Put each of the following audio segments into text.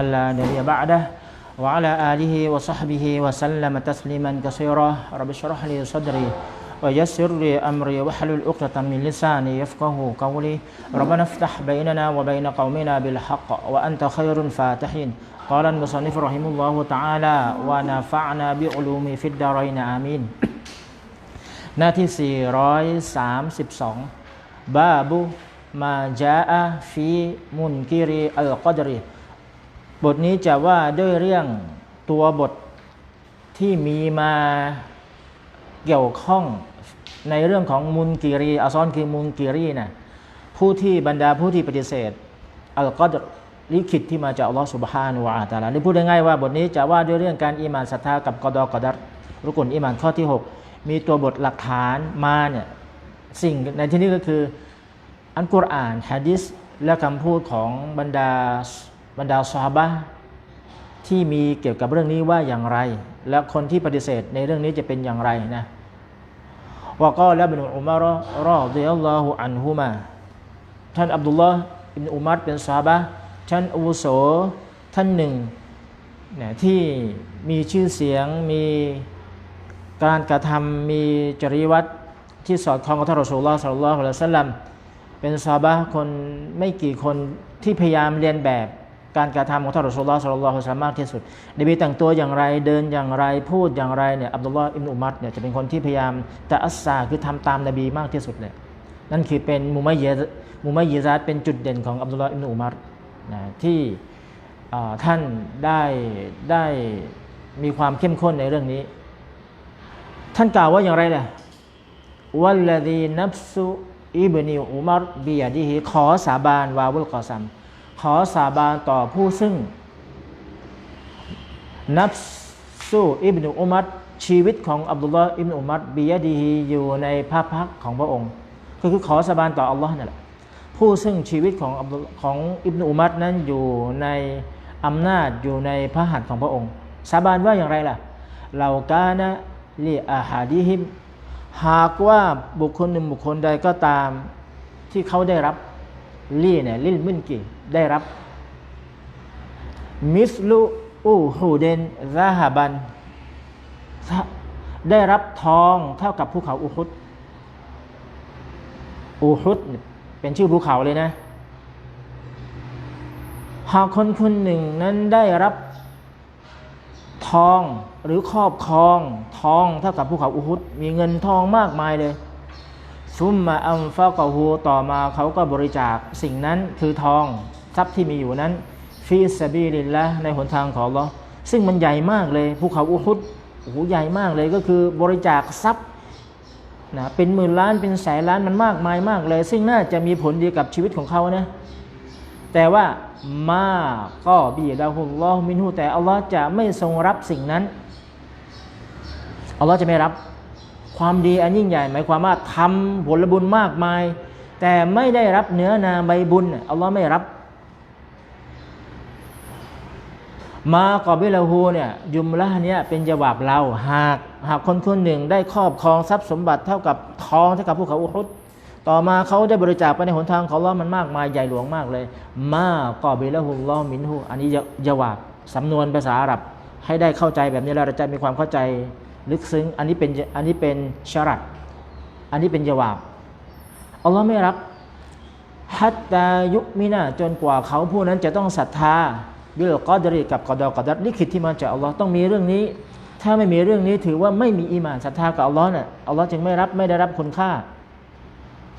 لا نبي بعده وعلى آله وصحبه وسلم تسليما كثيرا رب اشرح لي صدري ويسر لي أمري واحلل عقدة من لساني يفقه قولي ربنا افتح بيننا وبين قومنا بالحق وأنت خير الفاتحين قال المصنف رحمه الله تعالى ونفعنا بعلوم في الدارين آمين หน้าที่ 432 บาบุมาจ บทนี้จะว่าด้วยเรื่องตัวบทที่มีมาเกี่ยวข้องในเรื่องของมุนกิรีอซอนคือมุนกิรีนะผู้ที่บรรดาผู้ที่ปฏิเสธอัลกอดลิขิตที่มาจากอัลลอฮฺสุบฮานุวาตาลาหรือพูดง่ายๆว่าบทนี้จะว่าด้วยเรื่องการอีมานศรัทธากับกอดอกอดัรรุกุนอีมานข้อที่ 6 มีตัวบทหลักฐานมาเนี่ยสิ่งในที่นี้ก็คืออันกุรอานฮะดิษและคำพูดของบรรดา บรรดาซาบะที่มีเกี่ยวกับเรื่องนี้ว่าอย่างไร และคนที่ปฏิเสธในเรื่องนี้จะเป็นอย่างไรนะวก็และบินอุมารรอดิยัลลอฮุอันฮุมาท่านอับดุลลอฮ์อินอุมัรเป็นซาบะท่านอุโสท่านหนึ่งเนี่ยที่มีชื่อเสียงมีการกระทำมีจริยวัตรที่สอดคล้องกับท่านรอสูลลอฮ์สัลลัลลอฮุอะลัยฮิสัลลัมเป็นซาบะคนไม่กี่คนที่พยายามเรียนแบบ การกระทำของท่านรอสูลลอฮ์สัลลัลลอฮุอะลัยฮิวะสัลลัมากที่สุดนบีแต่งตัวอย่างไรเดินอย่างไรพูดอย่างไรเนี่ยอับดุลลอฮ์อิบนอุมัรเนี่ยจะเป็นคนที่พยายามตะอัสซาคือทำตามนบีมากที่สุดเลยนั่นคือเป็นมุมัยยะมุมัยยิซาตเป็นจุดเด่นของอับดุลลอฮ์อิบนุอุมัรนะที่ท่านได้ได้มีความเข้มข้นในเรื่องนี้ ท่านกล่าวว่าอย่างไรล่ะวัลลดีนับซุอิบนิอุมัรบียดีฮิขอสาบานวาวุลกอซัม ขอสาบานต่อผู้ซึ่ง นับสู้อิบนุอุมัรชีวิตของอับดุลลอฮ์อิบนุอุมัรบียดีฮีอยู่ในพระพักของพระองค์ก็คือขอสาบานต่ออัลลอฮ์นั่นแหละผู้ซึ่งชีวิตของอับดุลของอิบนุอุมัรนั้นอยู่ในอำนาจอยู่ในพระหัตถ์ของพระองค์ สาบานว่าอย่างไรล่ะเรากานะลีอาฮาดิฮิมหากว่าบุคคลหนึ่งบุคคลใดก็ตามที่เขาได้รับ ลี่เนี่ยลิลมุนกีได้รับ มิสลุอูฮูเดนซาฮาบัน ได้รับทองเท่ากับภูเขาอุฮุดอูฮุดเป็นชื่อภูเขาเลยนะ หากคนคนหนึ่งนั้นได้รับทองหรือครอบครองทองเท่ากับภูเขาอุฮุดมีเงินทองมากมายเลย ซุมมาอัมฟากะฮูต่อมาเขาก็บริจาคสิ่งนั้นคือทองทรัพย์ที่มีอยู่นั้นฟีสบีลินละในหนทางของเราซึ่งมันใหญ่มากเลยภูเขาอุฮุดโอ้โหใหญ่มากเลยก็คือบริจาคทรัพย์นะเป็นหมื่นล้านเป็นแสนล้านมันมากมายมากเลย ซึ่งน่าจะมีผลดีกับชีวิตของเขานะแต่ว่ามาก็บีดาฮุลลอฮ์มินหูแต่อัลลอฮ์จะไม่ทรงรับสิ่งนั้นอัลลอฮ์จะไม่รับ ความดีอันยิ่งใหญ่ หมายความว่าทำผลบุญมากมาย แต่ไม่ได้รับเนื้อนาใบบุญอัลลอฮ์ไม่รับ มากอบิลาฮูเนี่ยยุมละเนี่ยเป็นจวาบเราหากหากคนคนหนึ่งได้ครอบครองทรัพย์สมบัติเท่ากับทองเท่ากับภูเขาอุฮุดต่อมาเขาได้บริจาคไปในหนทางของเรามันมากมายใหญ่หลวงมากเลย มากอบิละฮุลลอมินฮูอันนี้จวาบสำนวนภาษาอาหรับให้ได้เข้าใจแบบนี้แล้วเราจะมีความเข้าใจ ลึกซึ้ง อันนี้เป็นอันนี้เป็นชรัตอันนี้เป็นจวาบอัลลอฮ์ไม่รับฮัตตายุมินาจนกว่าเขาผู้นั้นจะต้องศรัทธาบิลกอดรีกับกอดอกอดัดลิขิตที่มาจากอัลลอฮ์ต้องมีเรื่องนี้ ถ้าไม่มีเรื่องนี้ถือว่าไม่มีอีมานศรัทธากับอัลลอฮ์เนี่ยอัลลอฮ์จึงไม่รับไม่ได้รับคุณค่า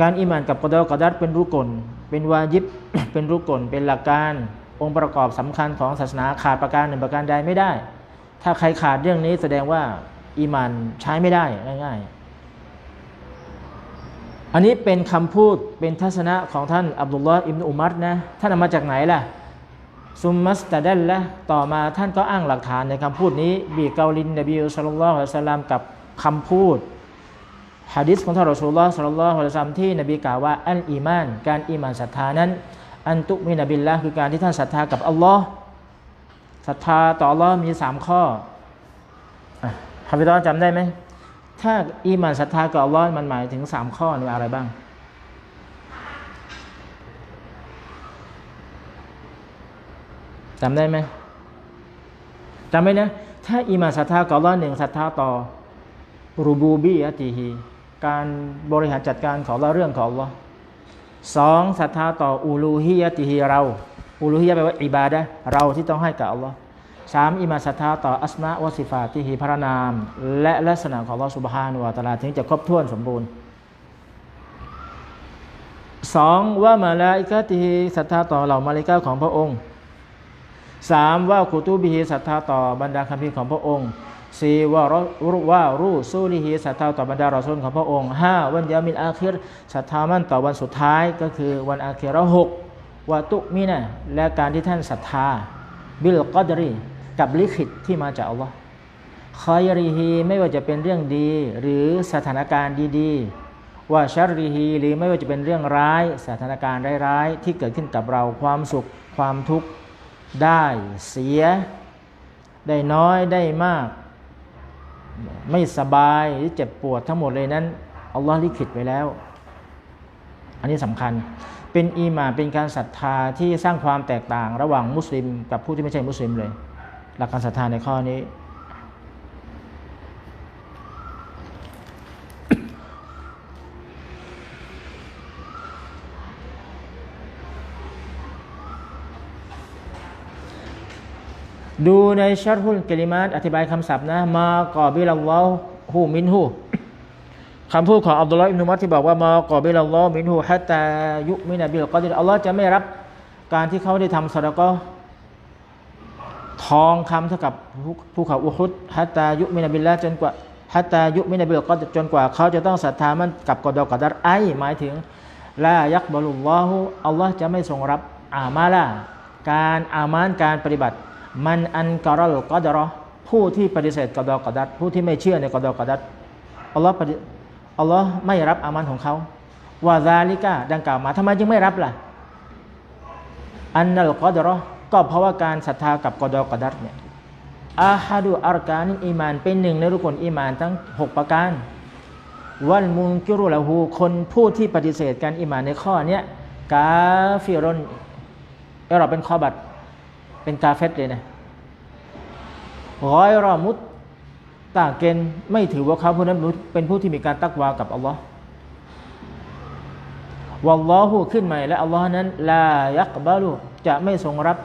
การอีมานกับกอดอกอดัดเป็นรุกลเป็นวาญิบเป็นรุกลเป็นหลักการ องค์ประกอบสำคัญของศาสนาขาดประการหนึ่งประการใดไม่ได้ ถ้าใครขาดเรื่องนี้แสดงว่า อีมานใช้ไม่ได้ง่ายๆ อันนี้เป็นคำพูดเป็นทัศนะของท่านอับดุลลอฮ์อิบนุอุมัรนะท่านมาจากไหนล่ะซุมมัสตะดัลละต่อมาท่านก็อ้างหลักฐานในคำพูดนี้บีเกาลินนบีสุลต่านสัลลัมกับคำพูดฮะดิษของท่านรอสูลลอฮ์สุลต่านละสัลลัมที่นบีกล่าวว่าอันอีมาน การอีมานศรัทธานั้น อันตุมินบิลละคือการที่ท่านศรัทธากับอัลลอฮ์ศรัทธาต่ออัลลอฮ์มีสามข้อาฟิดอนจำได้ไหม ถ้าอีมานศรัทธากับอัลลอฮ์มันหมายถึงสามข้อนี่อะไรบ้าง จำได้ไหมจำไว้นะ ถ้าอิมานศรัทธากับอัลลอฮ์หนึ่งศรัทธาต่อรูบูบียะติฮีการบริหารจัดการของเราเรื่องของอัลอสองศรัทธาต่ออูลูฮียะติฮีเรา อูลูฮียะแปลว่าอิบาดะเราที่ต้องให้กับอัลลอฮ์ สามอิมานศรัทธาต่ออัสมาวสิฟาติฮีพระนาม และลักษณะของอัลอสุบฮานุวะตาลาถึงจะครบถ้วนสมบูรณ์สองว่ามาลาอิกะติฮีศรัทธาต่อเหล่ามาลิกาของพระองค์สามว่ากุตูบิฮิศรัทธาต่อบรรดาคัมภีร์ของพระองค์สี่ว่ารรุว่ารูซูลิฮิศรัทธาต่อบรรดารอซูลของพระองค์ห้าวันยามินอาคิรศรัทธามั่นต่อวันสุดท้ายก็คือวันอาคิรหกวาตุมินะและการที่ท่านศรัทธา บิลกอดรี กับลิขิตที่มาจากอัลลอฮ์คอยริฮีไม่ว่าจะเป็นเรื่องดี หรือสถานการณ์ดีๆ ว่าชาริฮีหรือไม่ว่าจะเป็นเรื่องร้าย สถานการณ์ร้ายๆที่เกิดขึ้นกับเราความสุขความทุกข์ได้เสีย ได้น้อยได้มาก ไม่สบายหรือเจ็บปวดทั้งหมดเลยนั้นอัลลอฮ์ลิขิตไว้แล้ว อันนี้สำคัญเป็นอีมาเป็นการศรัทธาที่สร้างความแตกต่างระหว่างมุสลิม กับผู้ที่ไม่ใช่มุสลิมเลย หลักการศรัทธาในข้อนี้ ดูในชัรฮุลกิลิมาตอธิบายคำศัพท์นะ มากอบิลลอฮูมินฮูคำพูดของอับดุลลอฮ์อิบนุมัดที่บอกว่ามากอบิลลอฮมินฮูฮัตตายุมินาบิลกอดิอัลลอฮ์จะไม่รับการที่เขาได้ทำสระก็ ทองคำเท่ากับภูเขาอุฮุดฮัตตายุมินาบิลละจนกว่าฮัตตายุมินาบิลกอดิรจนกว่าเขาจะต้องศรัทธามันกับกอดอกอดัรไอหมายถึงลายักบาลุลลอฮุอัลลอฮ์จะไม่ทรงรับอามาละการอามานการปฏิบัติ มันอันกอรลกอดรอผู้ที่ปฏิเสธกอดอกอดัดผู้ที่ไม่เชื่อในกอดอกอดัดอัลลอฮ์อัลลอฮ์ไม่รับอามันของเขาวาซาลิกาดังกล่าวมาทำไมจึงไม่รับล่ะอันนัลกอดรอ ก็เพราะว่าการศรัทธากับกอดอกอดัดเนี่ยอาฮัดูอารกานิอีมานเป็นหนึ่งในรุกลอีมานทั้ง 6 ประการ วันมุงกิรุละหูคนผู้ที่ปฏิเสธการอีมานในข้อเนี้ยกาฟิรอนเอเราเป็นข้อบัตรเป็นกาเฟตเลยนะร้อยรอมุตตาเกณฑ์ไม่ถือว่าเขาผู้นั้นเป็นผู้ที่มีการตักวากับอัลลอฮ์วัลลอฮุขึ้นใหม่และอัลลอฮ์นั้นลายักบาลุจะไม่ทรงรับ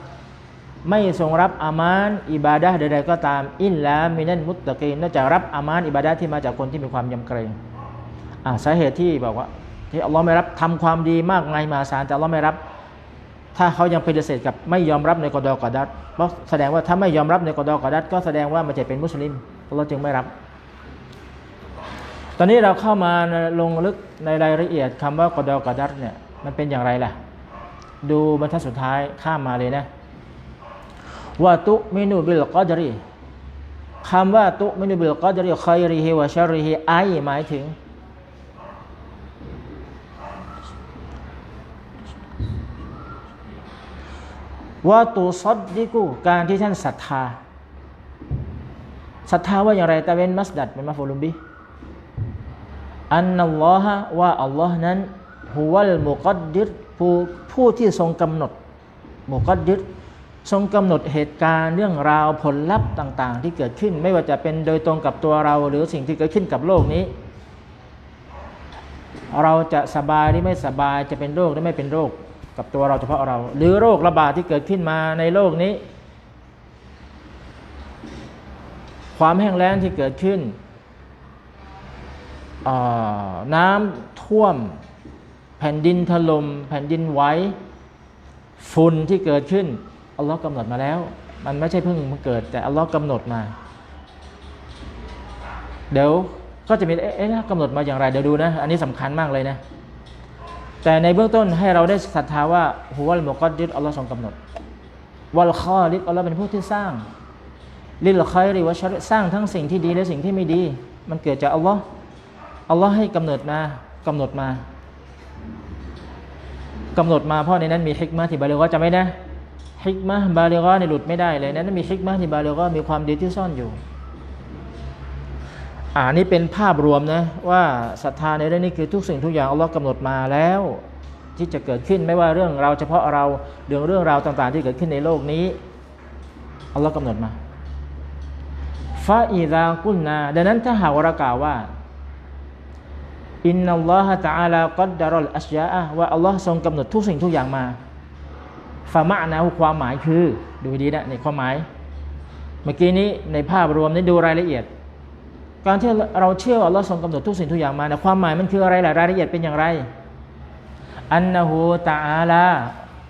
ไม่ทรงรับอามานอิบาดะห์ใดๆก็ตาม อินลามินันมุตตะกีนนอกจากรับอามานอิบาดะห์ที่มาจากคนที่มีความยำเกรงอ่าสาเหตุที่บอกว่าที่อัลลอฮ์ไม่รับทำความดีมากมายมหาศาลแต่อัลลอฮ์ไม่รับ ถ้าเขายังปฏิเสธกับไม่ยอมรับในกอดอกอดัดเพราะแสดงว่าถ้าไม่ยอมรับในกอดอกอดัดก็แสดงว่ามันจะเป็นมุสลิมเราจึงไม่รับ ตอนนี้เราเข้ามาลงลึกในรายละเอียดคำว่ากอดอกอดัดเนี่ยมันเป็นอย่างไรล่ะ ดูบรรทัดสุดท้ายข้ามมาเลยนะ ว่าตุมินูบิลกอดรีคำว่าตุมินูบิลกอดรีคอยริฮิวะชาริฮิไอหมายถึง ว่าตูซอดดิกูการที่ท่านศรัทธาศรัทธาว่าอย่างไรแต่เป็นมัสดัดเป็นมาฟูลุมบิอันนัลลอฮะว่าอัลลอฮ์นั้นฮุวัลมุกัดดิรผู้ผู้ที่ทรงกำหนดมุกัดดิร ทรงกำหนดเหตุการณ์เรื่องราวผลลัพธ์ต่าง ๆ ที่เกิดขึ้น ไม่ว่าจะเป็นโดยตรงกับตัวเราหรือสิ่งที่เกิดขึ้นกับโลกนี้ เราจะสบายหรือไม่สบายจะเป็นโรคหรือไม่เป็นโรคกับตัวเราเฉพาะเรา หรือโรคระบาดที่เกิดขึ้นมาในโลกนี้ ความแห้งแล้งที่เกิดขึ้นน้ำท่วม แผ่นดินถลม่มแผ่นดินไหวฝุ่นที่เกิดขึ้น อัลลอฮ์กำหนดมาแล้ว มันไม่ใช่เพิ่งมาเกิด แต่อัลลอฮ์กำหนดมา เดี๋ยวก็จะมีเอ๊ะกำหนดมาอย่างไรเดี๋ยวดูนะ อันนี้สำคัญมากเลยนะ แต่ในเบื้องต้นให้เราได้ศรัทธาว่าหัวลมกัดดิษอัลลอฮ์ทรงกำหนดวัลคอลิกอัลลอฮ์เป็นผู้ที่สร้าง ลิลคอยริวะชรสร้างทั้งสิ่งที่ดีและสิ่งที่ไม่ดี มันเกิดจากอัลลอฮ์อัลลอฮ์ให้กำเนิดมากำหนดมากำหนดมาเพราะในนั้นมีฮิกมะที่บาลีกอจะไม่นะ ฮิกมะบาลีกอในหลุดไม่ได้เลยนั้นมีฮิกมะที่บาลีกอมีความดีที่ซ่อนอยู่อ่านี่เป็นภาพรวมนะว่าศรัทธาในเรื่องนี้คือทุกสิ่งทุกอย่างอัลลอฮ์กำหนดมาแล้ว ที่จะเกิดขึ้นไม่ว่าเรื่องเราเฉพาะเราเรื่องเรื่องราวต่าง ๆ ที่เกิดขึ้นในโลกนี้อัลลอฮ์กำหนดมาฟาอิดากุลนาดังนั้นถ้าหากว่าเรากล่าวว่าอินนัลลอฮะตะอาลากัดดารอลอัชยาอะว่าอัลลอฮ์ทรงกำหนดทุกสิ่งทุกอย่างมา ฟามะนะความหมายคือดูดีนะในความหมาย เมื่อกี้นี้ในภาพรวมนี้ดูรายละเอียด การที่เราเชื่อว่าอัลลอฮ์ทรงกำหนดทุกสิ่งทุกอย่างมานะความหมายมันคืออะไรล่ะรายละเอียดเป็นอย่างไร อันนะฮูตะอาลา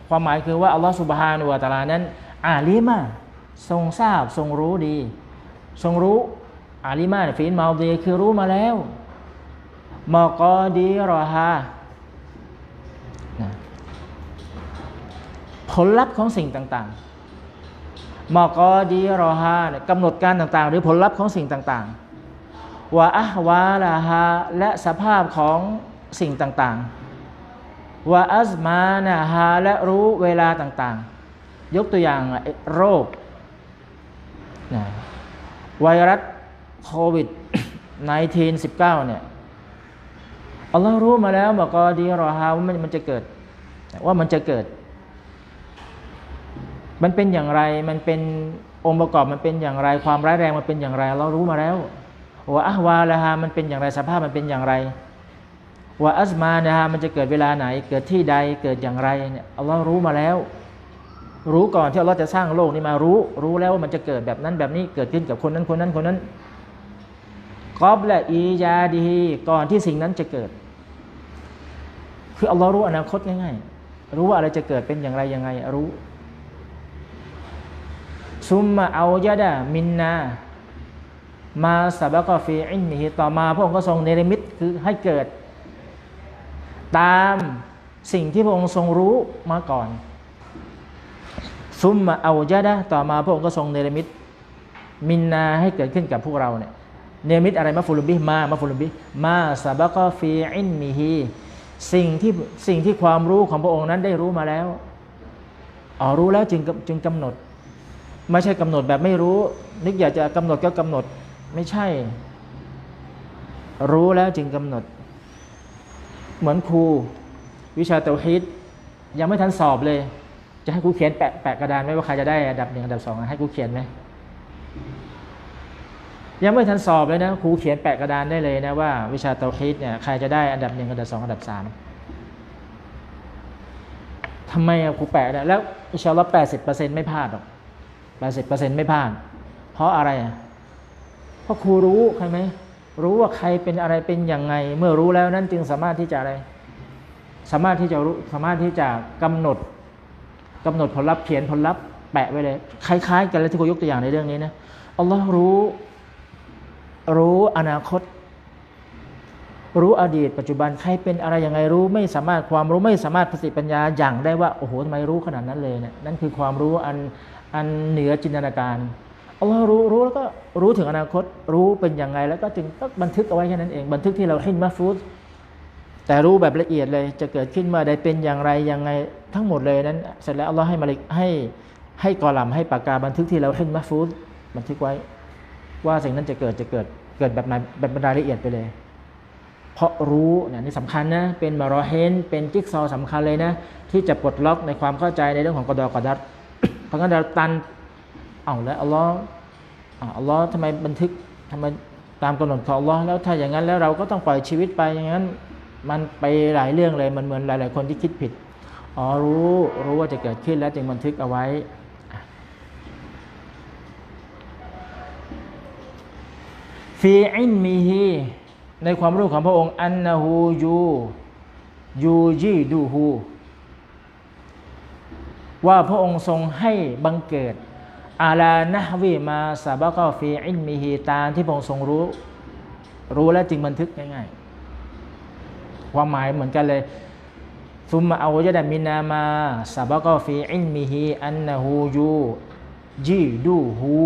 ความหมายคือว่าอัลลอฮ์สุบฮานุวะตะอาลานั้น อาลิมาทรงทราบทรงรู้ดี ทรงรู้อาลิมาฟีนมาดีคือรู้มาแล้วมอกอดีรอฮา ลลัพธ์ของสิ่งต่างๆมอกอดีรอฮาเนี่ยกำหนดการต่างๆ หรือผลลัพธ์ของสิ่งต่างๆวะอะฮวาลาฮาและสภาพของสิ่งต่างๆวะอัซมานะฮาและรู้เวลาต่างๆ ยกตัวอย่างโรคนะไวรัสโควิด 19 19เนี่ยอัลลอฮ์รู้มาแล้วบอกอดีรอฮาว่ามันจะเกิด ว่ามันจะเกิด มันเป็นอย่างไรมันเป็นองค์ประกอบมันเป็นอย่างไร ความร้ายแรงมันเป็นอย่างไร เรารู้มาแล้วว่าอะฮวาละฮามันเป็นอย่างไรสภาพมันเป็นอย่างไรว่าอัซมานะฮะมันจะเกิดเวลาไหน เกิดที่ใดเกิดอย่างไรเนี่ยอัลลอฮ์รู้มาแล้ว รู้ก่อนที่อัลลอฮ์จะสร้างโลกนี้มารู้ รู้แล้วว่ามันจะเกิดแบบนั้นแบบนี้เกิดขึ้นกับคนนั้นคนนั้นคนนั้นกอบและอียาดีก่อนที่สิ่งนั้นจะเกิด คืออัลลอฮ์รู้อนาคตง่ายๆรู้ว่าอะไรจะเกิดเป็นอย่างไรยังไง รู้ ซุมมาเอายะดามินนา มาสับกฟีอินมิฮิต่อมาพระองค์ก็ทรงเนรมิตคือให้เกิด ตามสิ่งที่พระองค์ทรงรู้มาก่อน ซุมมาเอายะดาต่อมาพระองค์ก็ทรงเนรมิตมินนาให้เกิดขึ้นกับพวกเราเนี่ยเนมิตอะไรมาฟุลุบิมามาฟุลุบิมาซาบกฟีอินมิฮีสิ่งที่สิ่งที่ความรู้ของพระองค์นั้นได้รู้มาแล้วอ๋อรู้แล้วจึงจึงกำหนด ไม่ใช่กำหนดแบบไม่รู้ นึกอยากจะกำหนดก็กำหนดไม่ใช่ รู้แล้วจึงกำหนด เหมือนครู วิชาเตาฮิดยังไม่ทันสอบเลย จะให้ครูเขียนแปะแปะกระดานไหมว่าใครจะได้อันดับหนึ่งอันดับสองให้ครูเขียนไหมยังไม่ทันสอบเลยนะครูเขียนแปะกระดานได้เลยนะว่า วิชาเตาฮีดเนี่ยใครจะได้อันดับหนึ่งอันดับสองอันดับสามทำไมครูแปะแล้วอิชาอัลอแปดสิบเปอร์เซ็นต์ไม่พลาดหรอก แปดสิบเปอร์เซ็นต์ไม่พลาด เพราะอะไร เพราะครูรู้ใช่ไหม รู้ว่าใครเป็นอะไรเป็นอย่างไง เมื่อรู้แล้วนั้นจึงสามารถที่จะอะไร สามารถที่จะรู้ สามารถที่จะกำหนดกำหนดผลลัพธ์เขียนผลลัพธ์แปะไว้เลย คล้าย ๆ กันเลยที่ครูยกตัวอย่างในเรื่องนี้นะ อัลลอฮ์รู้ รู้อนาคต รู้อดีต ปัจจุบัน ใครเป็นอะไรยังไงรู้ ไม่สามารถความรู้ไม่สามารถประสิทธิปัญญาอย่างได้ว่า โอ้โหทำไมรู้ขนาดนั้นเลยเนี่ย นั่นคือความรู้อัน อันเหนือจินตนาการอัลลอฮ์รู้รู้แล้วก็รู้ถึงอนาคต รู้เป็นอย่างไงแล้วก็จึงก็บันทึกเอาไว้แค่นั้นเอง บันทึกที่เราหินมาฟูดแต่รู้แบบละเอียดเลยจะเกิดขึ้นเมื่อใดเป็นอย่างไรยังไงทั้งหมดเลยนั้น เสร็จแล้วอัลลอฮ์ให้มาลิกให้ให้กอลัมให้ปากกาบันทึกที่เราหินมาฟูดบันทึกไว้ ว่าสิ่งนั้นจะเกิดจะเกิดเกิดแบบไหนแบบรายละเอียดไปเลย เพราะรู้เนี่ยนี่สำคัญนะเป็นมารอเฮนเป็นจิ๊กซอว์สำคัญเลยนะ ที่จะปลดล็อกในความเข้าใจในเรื่องของกอดอกอดัด พราะงั้นเราตันเอาแล้วอัลลอฮ์อัลลอฮ์ทำไมบันทึกทำไมตามกำหนดของอัลลอฮ์แล้วถ้าอย่างนั้นแล้วเราก็ต้องปล่อยชีวิตไปอย่างนั้นมันไปหลายเรื่องเลยมันเหมือนหลาย ๆ คนที่คิดผิดอ๋อรู้รู้ว่าจะเกิดขึ้นแล้วจึงบันทึกเอาไว้ฟีอินมีฮีในความรู้ของพระองค์อันนาฮูยูยูจีดูฮู ว่าพระองค์ทรงให้บังเกิดอาลานะฮวีมาซาบะกอฟีอินมีฮีตาที่พระองค์ทรงรู้ รู้แล้วจึงบันทึกง่ายๆความหมายเหมือนกันเลยซุมมาเอาจะดมินามาซาบะกอฟีอินมีฮีอันนาฮูยูจีดูฮู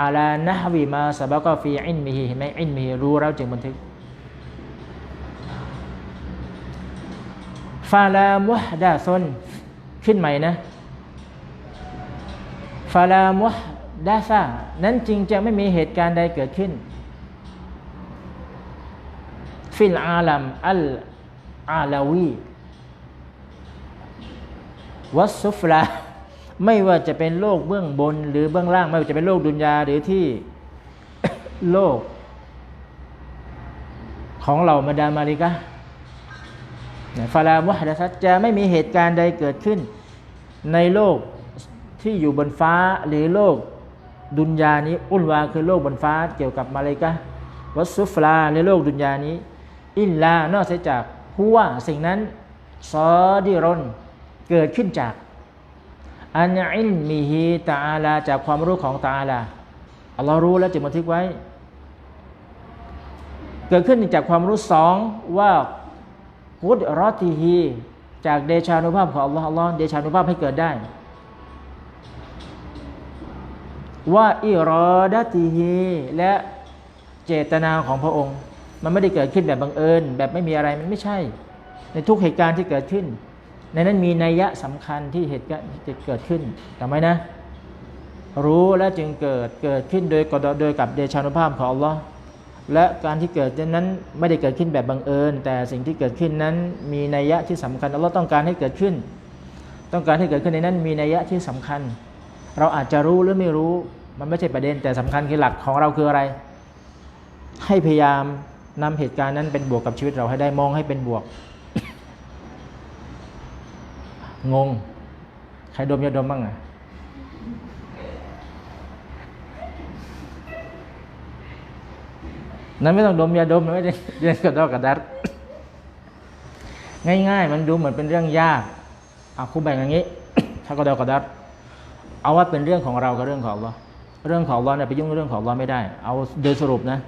อาลานะฮวีมาสบะก็ฟีอินมีฮีเห็นไหมอินมีฮีรู้แล้วจึงบันทึกฟาลามุฮดาซน ขึ้นใหม่นะฟาลามุฮดาซานั้นจริงจะไม่มีเหตุการณ์ใดเกิดขึ้น ฟิลอาลัมอัลอาลาวีวัสุฟลาไม่ว่าจะเป็นโลกเบื้องบน หรือเบื้องล่าง ไม่ว่าจะเป็นโลกดุนยาหรือที่โลก ของเรามาดามาริกะ ฟาลามุฮัดซัตจะไม่มีเหตุการณ์ใดเกิดขึ้น ในโลกที่อยู่บนฟ้าหรือโลกดุนยานี้อุลวาคือโลกบนฟ้าเกี่ยวกับมาเลกะวัสซุฟลาในโลกดุนยานี้ อินลานอกจากหัวสิ่งนั้นซอดิรนเกิดขึ้นจากอันอิลมิฮิตาอาลาจากความรู้ของตาอาลาอัลลอฮ์รู้แล้วจึงบันทึกไว้ เกิดขึ้นจากความรู้สองว่า กุดรอติฮีจากเดชานุภาพของอัลลอฮ์อัลลอฮ์เดชานุภาพให้เกิดได้ ว่าอิรอดติฮีและเจตนาของพระองค์ มันไม่ได้เกิดขึ้นแบบบังเอิญ แบบไม่มีอะไรมันไม่ใช่ ในทุกเหตุการณ์ที่เกิดขึ้น ในนั้นมีนัยยะสำคัญที่เหตุการณ์จะเกิดขึ้นจำไว้นะ รู้และจึงเกิดเกิดขึ้นโดยกโดยกับเดชานุภาพของอัลลอฮ์ และการที่เกิดนั้นไม่ได้เกิดขึ้นแบบบังเอิญ แต่สิ่งที่เกิดขึ้นนั้นมีนัยยะที่สำคัญอัลลอฮ์ต้องการให้เกิดขึ้น ต้องการให้เกิดขึ้นในนั้นมีนัยยะที่สำคัญ เราอาจจะรู้หรือไม่รู้มันไม่ใช่ประเด็นแต่สำคัญคือหลักของเราคืออะไร ให้พยายามนำเหตุการณ์นั้นเป็นบวกกับชีวิตเราให้ได้มองให้เป็นบวก งง ใครดมยาดมบ้างอะ นั้นไม่ต้องดมยาดมไม่ได้เรียนกระดอกกระดัดง่าย ๆ มันดูเหมือนเป็นเรื่องยากเอาครูแบ่งอย่างนี้ ถ้ากระดอกกระดัดเอาว่าเป็นเรื่องของเรากับเรื่องของเราเรื่องของเราเนี่ยไปยุ่งเรื่องของเราไม่ได้ เอาโดยสรุปนะ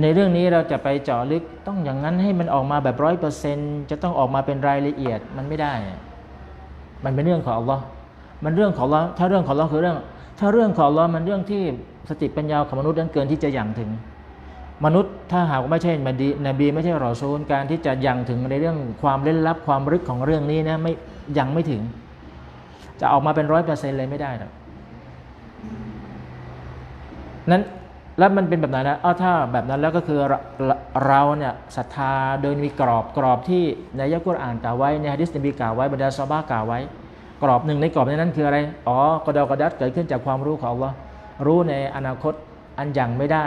ในเรื่องนี้เราจะไปเจาะลึกต้องอย่างนั้นให้มันออกมาแบบร้อยเปอร์เซนจะต้องออกมาเป็นรายละเอียดมันไม่ได้ มันเป็นเรื่องของอัลลอฮ์มันเรื่องของอัลลอฮ์ถ้าเรื่องของอัลลอฮ์คือเรื่อง ถ้าเรื่องของอัลลอฮ์มันเรื่องที่ สติปัญญาของมนุษย์นั้นเกินที่จะยังถึง มนุษย์ถ้าหากไม่ใช่นบีนบีไม่ใช่รอซูลการที่จะยังถึงในเรื่องความเล่นลับความลึกของเรื่องนี้นะไม่ยังไม่ถึง จะออกมาเป็นร้อยเปอร์เซ็นต์เลยไม่ได้หรอกนั้นแล้วมันเป็นแบบไหนนะอ้าวถ้าแบบนั้นแล้วก็คือเราเราเนี่ยศรัทธาโดยมีกรอบกรอบที่ในยักกุรอ่านกล่าวไว้ในฮะดิษนบีกล่าวไว้บรรดาซอบ้ากล่าวไว้ กรอบหนึ่งในกรอบในนั้นคืออะไร อ๋อกระดอกระดัดเกิดขึ้นจากความรู้ของอัลลอฮ์ รู้ในอนาคตอันยังไม่ได้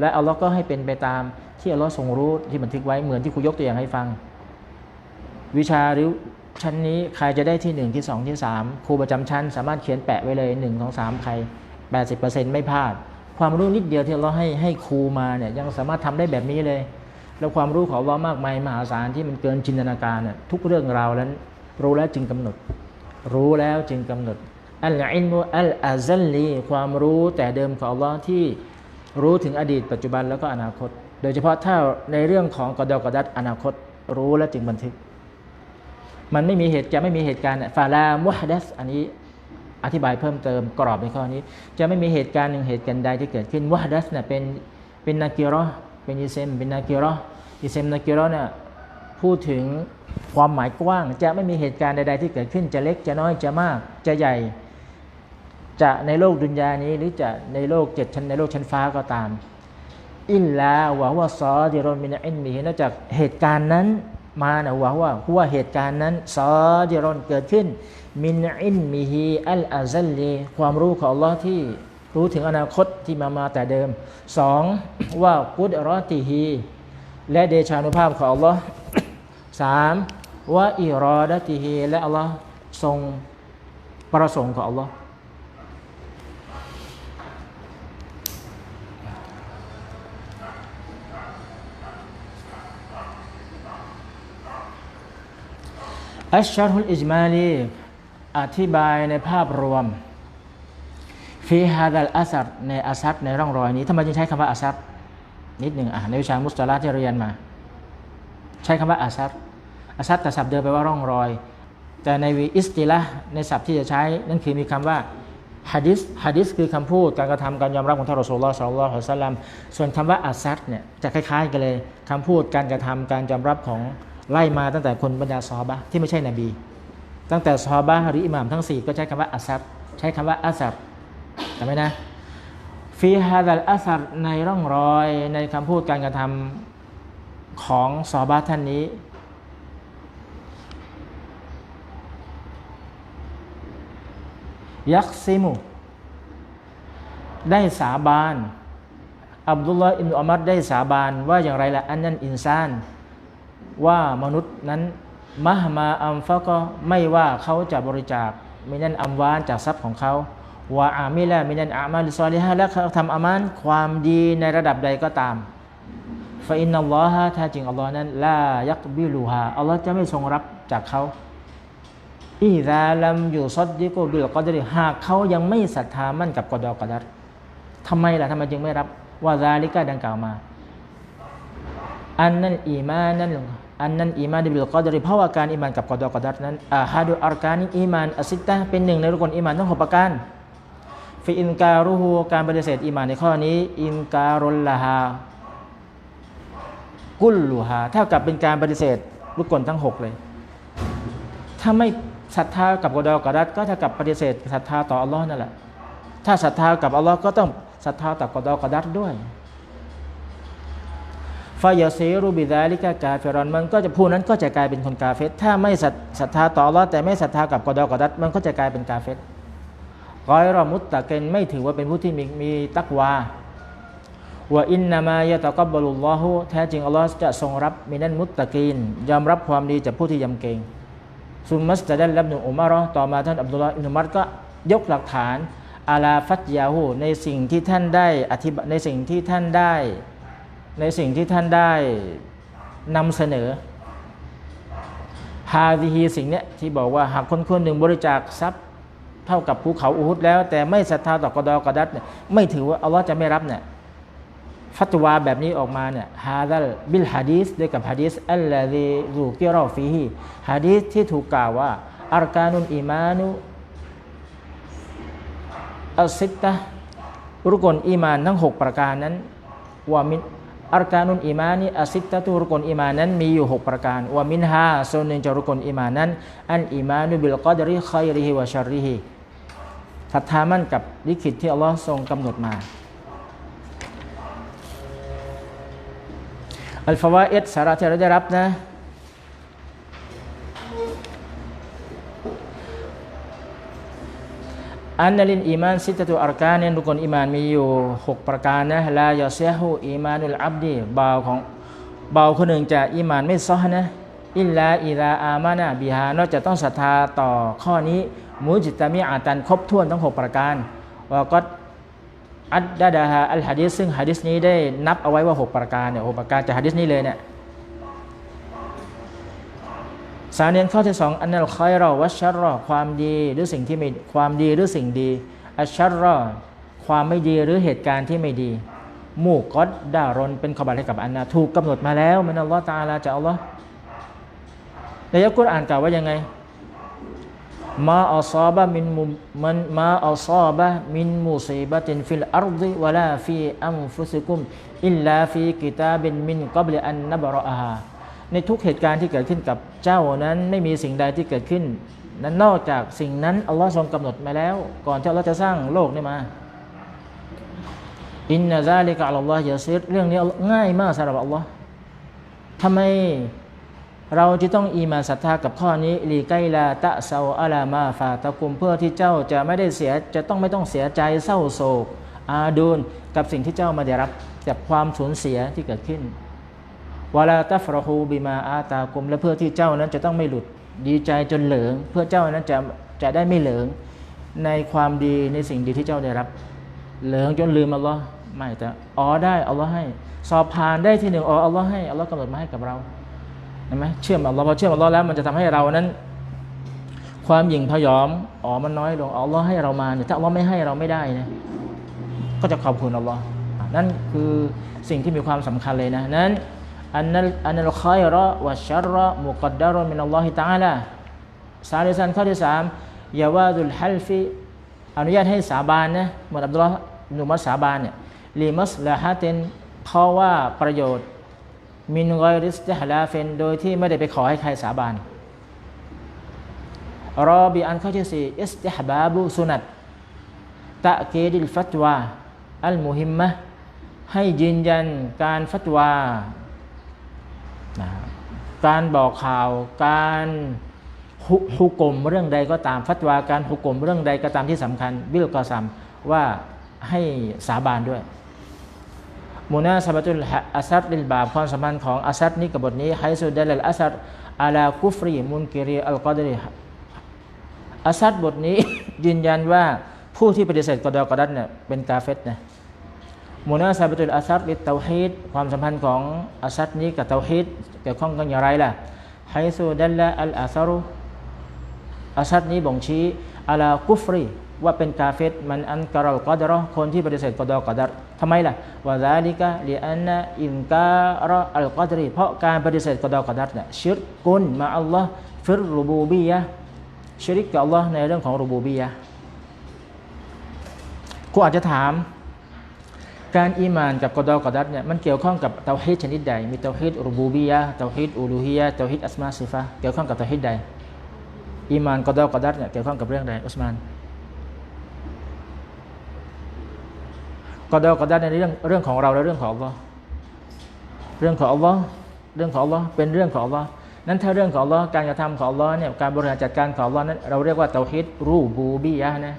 และอัลลอฮ์ก็ให้เป็นไปตามที่อัลลอฮ์ทรงรู้ที่บันทึกไว้เหมือนที่ครูยกตัวอย่างให้ฟัง วิชาหรือชั้นนี้ใครจะได้ที่หนึ่งที่สองที่สามครูประจำชั้น สามารถเขียนแปะไว้เลยหนึ่งสองสามใครแปดสิบเปอร์เซ็นต์ไม่พลาด ความรู้นิดเดียวที่เราให้ให้ครูมาเนี่ยยังสามารถทำได้แบบนี้เลย แล้วความรู้ของเรามากมายมหาศาลที่มันเกินจินตนาการน่ยทุกเรื่องราวนั้น รู้แล้วจึงกำหนด รู้แล้วจึงกำหนด อัลอินมุอัลอาซัลลีความรู้แต่เดิมของอัลลอฮ์ที่รู้ถึงอดีตปัจจุบันแล้วก็อนาคต โดยเฉพาะถ้าในเรื่องของกอดอกอดัดอนาคตรู้แล้วจึงบันทึก มันไม่มีเหตุจะไม่มีเหตุการณ์ฟาลามุฮัดสอันนี้อธิบายเพิ่มเติมกรอบในข้อนี้ จะไม่มีเหตุการณ์หนึ่งเหตุการณ์ใดที่เกิดขึ้นมุฮัดสเนี่ยเป็นเป็นนากิรอเป็นอิเซมเป็นนากิรออิเซมนากิรอเนี่ยพูดถึงความหมายกว้าง จะไม่มีเหตุการณ์ใด ๆ ที่เกิดขึ้นจะเล็กจะน้อยจะมากจะใหญ่ จะในโลกดุนยานี้หรือจะในโลกเจ็ดชั้นในโลกชั้นฟ้าก็ตาม อินลาวะว่าซอดิรอนมินอินมีนอกจากเหตุการณ์นั้นมานะว่าว่าหัวเหตุการณ์นั้นซอดิรอนเกิดขึ้นมินอินมีฮีอัลอาซัลลีความรู้ของ Allah ที่รู้ถึงอนาคตที่มามาแต่เดิมสองว่ากุดรอติฮีและเดชานุภาพของ Allah สามว่าอิรอดติฮีและ Allah ทรงประสงค์ของ Allah อัชชารุลอิจมาลีอธิบายในภาพรวมฟีฮาดัลอัซัดในอัซัดในร่องรอยนี้ทำไมจึงใช้คำว่าอัซัดนิดหนึ่งอะในวิชามุสตลาที่เรียนมา ใช้คำว่าอัซัดอัซัดแต่ศัพท์เดิมแปลว่าร่องรอย แต่ในวิอิสติละในศัพท์ที่จะใช้นั่นคือมีคำว่าฮะดิษฮะดิษคือคำพูดการกระทำการยอมรับของท่านรอสูลลอฮ์สัลลัลลอฮุอะลัยฮิวะซัลลัมส่วนคำว่าอัซัดเนี่ยจะคล้ายๆกันเลยคำพูดการกระทำการยอมรับของ ไล่มาตั้งแต่คนบรรดาซอฮาบะที่ไม่ใช่นบี ตั้งแต่ซอฮาบะหรืออิหม่ามทั้ง 4 ก็ใช้คำว่าอัซัดใช้คำว่าอัซัดจำไหมนะฟีฮาดัลอัซัดในร่องรอยในคำพูดการกระทำของซอฮาบะท่านนี้ยักซิมุ ได้สาบาน อับดุลลาห์อิบนุอัมัดได้สาบานว่าอย่างไรละอันนั้นอินซาน ว่ามนุษย์นั้นมหมาอัมฟะก็ไม่ว่าเขาจะบริจาคมินันอัมวานจากทรัพย์ของเขาว่าอามิละมินันอามาลิซอลิฮะและเขาทำอามานความดีในระดับใดก็ตามฟาอินนัลลอฮะถ้าจริงอัลลอฮ์นั้นลายักบิลูฮาอัลลอฮ์จะไม่ทรงรับจากเขาอิซาลัมอยู่ซดดิโกบิลกอดริหากเขายังไม่ศรัทธามั่นกับกอดอกอดัรทำไมล่ะทำไมจึงไม่รับว่าซาลิกาดังกล่าวมา อันนั้นอีมานั้น อันนั้นอีมานบิลกอดริเพราะว่าการอีมานกับกอดอกอดัรนั้นอาฮาดุอัรกานิอีมานอสิตะเป็นหนึ่งในรุกลอีมานทั้งหกประการฟิอินการุฮูการปฏิเสธอีมานในข้อนี้ อินการุลลาฮากุลลูฮาเท่ากับเป็นการปฏิเสธรุกลทั้งหกเลย ถ้าไม่ศรัทธากับกอดอกอดัรก็เท่ากับปฏิเสธศรัทธาต่ออัลลอฮ์นั่นแหละถ้าศรัทธากับอัลลอฮ์ก็ต้องศรัทธาต่อกอดอกอดัรด้วย ฟายาเซรูบิดาลิกากาเฟรอนมันก็จะผู้นั้นก็จะกลายเป็นคนกาเฟตถ้าไม่ศรัทธาต่ออัลลอฮ์แต่ไม่ศรัทธากับกอดอกอดัตมันก็จะกลายเป็นกาเฟตกอยรอมุตตะเกนไม่ถือว่าเป็นผู้ที่มีมีตักวาว่าอินนามายะตะกับบลุลลอฮุแท้จริงอัลลอฮ์จะทรงรับมินันมุตตะกีนยอมรับความดีจากผู้ที่ยำเกรงซุมมัสตะไดัลลับหนุอุมารอต่อมาท่านอับดุลลาห์อินุมัดก็ยกหลักฐานอาลาฟัตยาหูในสิ่งที่ท่านได้อธิบในสิ่งที่ท่านได้ ในสิ่งที่ท่านได้นำเสนอฮาดิฮีสิ่งเนี้ยที่บอกว่าหากคนคนหนึ่งบริจาคทรัพย์เท่ากับภูเขาอุฮุดแล้ว แต่ไม่ศรัทธาต่อกอดอกอดัตเนี่ยไม่ถือว่าอัลลอฮ์จะไม่รับเนี่ยฟัตวาแบบนี้ออกมาเนี่ยฮาดัลบิลฮะดีสด้วยกับฮะดีสอัลลอฮีรูกิรอฟีฮีฮะดีสที่ถูกกล่าวว่าอัรกานุนอีมานุอัลซิตตะรุกลอีมานทั้ง 6 ประการนั้นว่ามิน อารกานุนอิมานีอสิตตตุรุกลอิมานั้นมีอยู่ 6 ประการว่ามินฮาส่วนหนึ่งจารุกลอิมานั้น อันอิมานุบิลกอดริคอยริฮิวะชาริฮิศรัทธามั่นกับลิขิตที่อัลลอฮ์ทรงกำหนดมาอัลฟาวาเอดสาระที่เราได้รับนะ อันนัลินอีมานสิตตุอารกานเนี่ยรุกลอีมานมีอยู่ 6 ประการนะลายาเซฮูอีมานุลอับดีบ่าวของบ่าวคนหนึ่งจะอีมานไม่ซ้อนะอิลลาอิลาอามานะบิฮานอกจากต้องศรัทธาต่อข้อนี้มุจิตามีอาตันครบถ้วนทั้ง 6 ประการว่าก็อัดดาดาฮาอัลฮะดิษซึ่งฮะดิษนี้ได้นับเอาไว้ว่า 6 ประการเนี่ยหประการจากฮะดิษนี้เลยเนี่ย สาเนียนข้อที่สองอันนัลคอยรอวัชชรอความดีหรือสิ่งที่ไม่ความดีหรือสิ่งดี อัชชรอความไม่ดีหรือเหตุการณ์ที่ไม่ดีมูกอดดารนเป็นขบัตให้กับอันนาถูกกำหนดมาแล้วมันอัลลอฮ์ตาลาจากอัลลอฮ์ในยักกุรอ่านกล่าวว่ายังไงมาอัลซาบะมินมุมันมาอัลซาบะมินมุซีบะตินฟิลอาร์ดิวะลาฟีอัมฟุซิกุมอิลลาฟีกิตาบินมินกับลอันนับรออาฮา ในทุกเหตุการณ์ที่เกิดขึ้นกับเจ้านั้นไม่มีสิ่งใดที่เกิดขึ้น นั้นนอกจากสิ่งนั้นอัลลอฮ์ทรงกำหนดมาแล้ว ก่อนที่อัลลอฮ์จะสร้างโลกนี้มาอินนาซาลิกะอัลลอฮ์ยาซิรเรื่องนี้ง่ายมากสำหรับอัลลอฮ์ทำไมเราจะต้องอีมาศรัทธากับข้อนี้ลีไกลาตะเซาอาลามาฟาตะกุมเพื่อที่เจ้าจะไม่ได้เสียจะต้องไม่ต้องเสียใจเศร้าโศกอาดูนกับสิ่งที่เจ้ามาได้รับจากความสูญเสียที่เกิดขึ้น วลาตัฟรหูบิมาอาตากุมและเพื่อที่เจ้านั้นจะต้องไม่หลุดดีใจจนเหลิงเพื่อเจ้านั้นจะจะได้ไม่เหลิงในความดีในสิ่งดีที่เจ้าได้รับ เหลิงจนลืมอัลลอฮ์ไม่แต่อ๋อได้อัลลอฮ์ให้ สอบผ่านได้ที่หนึ่งอ๋ออัลลอฮ์ให้อัลลอฮ์กำหนดมาให้กับเราเห็นไหมเชื่อมอัลลอฮ์พอเชื่อมอัลลอฮ์แล้วมันจะทำให้เรานั้น ความหยิ่งพยอมอ๋อมันน้อยลงอัลลอฮ์ให้เรามาเนี่ยถ้าอัลลอฮ์ไม่ให้เราไม่ได้นะก็จะขอบคุณอัลลอฮ์นั่นคือสิ่งที่มีความสำคัญเลยนะนั้น อันนัลอันนัลคอยรอวัชรอมุกัดดารมินัลลอฮิตาลาสาริสันข้อที่สามยาวาดุลฮัลฟิอนุญาตให้สาบานนะเหมือนอับดุลลาห์หนุมัสสาบานเนี่ยลีมัสละฮะเตนเพราะว่าประโยชน์ มินกอยริสตฮลาเฟนโดยที่ไม่ได้ไปขอให้ใครสาบานรอบีอันข้อที่สี่อิสติฮบาบุสุนัตตะเกดิลฟัตวาอัลมุฮิมมะให้ยืนยันการฟัตวา การบอกข่าวการฮุฮุกลมเรื่องใดก็ตามฟัตวาการฮุกลมเรื่องใดก็ตามที่สำคัญบิลกอซัมว่าให้สาบานด้วยมูนาสบัตุลอัสัดลิลบาบความสัมพันธ์ของอัสัดนี้กับบทนี้ไฮสุดัลลอัสัดอาลากุฟรีมุนกิรีอัลกอดรีอัสัดบทนี้ยืนยันว่าผู้ที่ปฏิเสธกอดอกอดัดเนี่ยเป็นกาเฟตนะ มูนาซาบตุลอาซัดลิตเตาฮีดความสัมพันธ์ของอาซัดนี้กับเตาฮีดเกี่ยวข้องกันอย่างไรล่ะไฮซูดัลละอัลอาซารุอาซัดนี้บ่งชี้อาลากุฟรีว่าเป็นกาเฟตมันอันการัลกอดรอคนที่ปฏิเสธกอดอกอดัรทำไมล่ะวะซาลิกะลิอันนะอินการะอัลกอดรีเพราะการปฏิเสธกอดอกอดัรเนี่ยชิรกุนมาอัลลอฮ์ฟิรรูบูบียะชิริกกับอัลลอฮ์ในเรื่องของรูบูบียะกูอาจจะถาม การอีมานกับกอดอกอดัดเนี่ยมันเกี่ยวข้องกับเตาฮีดชนิดใด มีเตาฮีดรูบูบียะเตาฮีดอูลูฮียะเตาฮีดอัสมาซิฟะเกี่ยวข้องกับเตาฮีดใดอีมานกอดอกอดัดเนี่ยเกี่ยวข้องกับเรื่องใดอุสมานกอดอกอดัดในเรื่องเรื่องของเราและเรื่องของอัลลอฮ์เรื่องของอัลลอฮ์เรื่องของอัลลอฮ์เป็นเรื่องของอัลลอฮ์นั้นถ้าเรื่องของอัลลอฮ์การกระทำของอัลลอฮ์เนี่ยการบริหารจัดการของอัลลอฮ์นั้นเราเรียกว่าเตาฮีดรูบูบียะนะ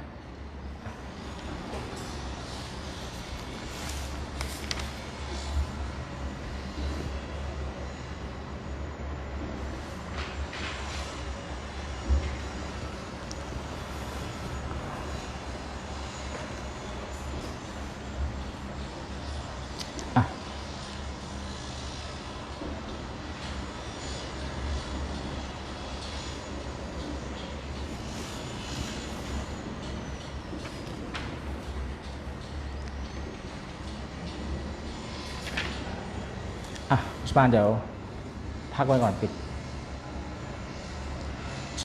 อะอุสมานเดี๋ยวพักไว้ก่อนปิด